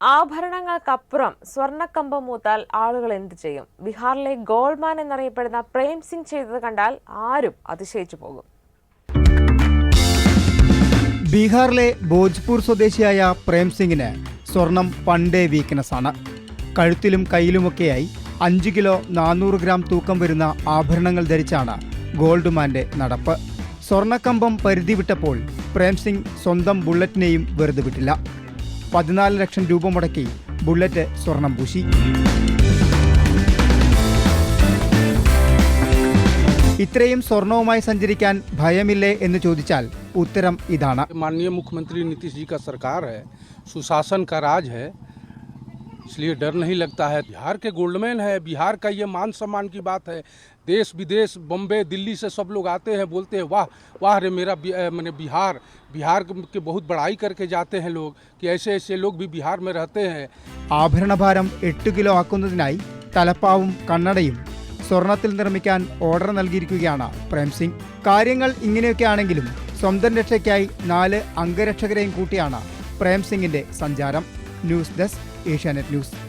ആഭരണങ്ങൾക്കപ്പുറം സ്വർണക്കമ്പം മൂത്താൽ ആളുകൾ എന്ത് ചെയ്യും? ബീഹാറിലെ ഗോൾമാൻ എന്നറിയപ്പെടുന്ന പ്രേം സിംഗ് ചെയ്തത് കണ്ടാൽ ആരും അതിശയിച്ചു പോകും. ബീഹാറിലെ ഭോജ്പൂർ സ്വദേശിയായ പ്രേം സിംഗിന് സ്വർണം പണ്ടേ വീക്ക്നെസ് ആണ് കഴുത്തിലും കയ്യിലുമൊക്കെയായി അഞ്ച് കിലോ നാനൂറ് ഗ്രാം തൂക്കം വരുന്ന ആഭരണങ്ങൾ ധരിച്ചാണ് ഗോൾഡ്മാന്റെ നടപ്പ്. സ്വർണക്കമ്പം പരിധി വിട്ടപ്പോൾ പ്രേം സിംഗ് സ്വന്തം ബുള്ളറ്റിനെയും വെറുതെ വിട്ടില്ല. പതിനാല് ലക്ഷം രൂപ മുടക്കി ബുള്ളറ്റ് സ്വർണം പൂശി. ഇത്രയും സ്വർണവുമായി സഞ്ചരിക്കാൻ ഭയമില്ലേ എന്ന് ചോദിച്ചാൽ ഉത്തരം ഇതാണ്. മാനനീയ മുഖ്യമന്ത്രി നിതീഷ് ജി കാ സർക്കാർ ഹെ സുശാസൻ കാ രാജ് ഹെ इसलिए डर नहीं लगता है बिहार के गोल्डमैन है बिहार का ये मान सम्मान की बात है देश विदेश बम्बे दिल्ली से सब लोग आते हैं बोलते हैं वाह वाह रे मेरा बि- अ, मैंने बिहार बिहार के बहुत बड़ाई करके जाते हैं लोग कि ऐसे ऐसे लोग भी बिहार में रहते हैं ആഭരണഭാരം എട്ട് കിലോ ആക്കുന്നതിനായി തലപ്പാവും കണ്ണടയും സ്വർണത്തിൽ നിർമ്മിക്കാൻ ഓർഡർ നൽകിയിരിക്കുകയാണ് പ്രേം സിംഗ് കാര്യങ്ങൾ ഇങ്ങനെയൊക്കെ ആണെങ്കിലും സ്വന്തം രക്ഷയ്ക്കായി നാല് അംഗരക്ഷകരെയും കൂട്ടിയാണ് പ്രേം സിംഗിന്റെ സഞ്ചാരം ന്യൂസ് ഡെസ്ക് ഏഷ്യാനെറ്റ് ന്യൂസ്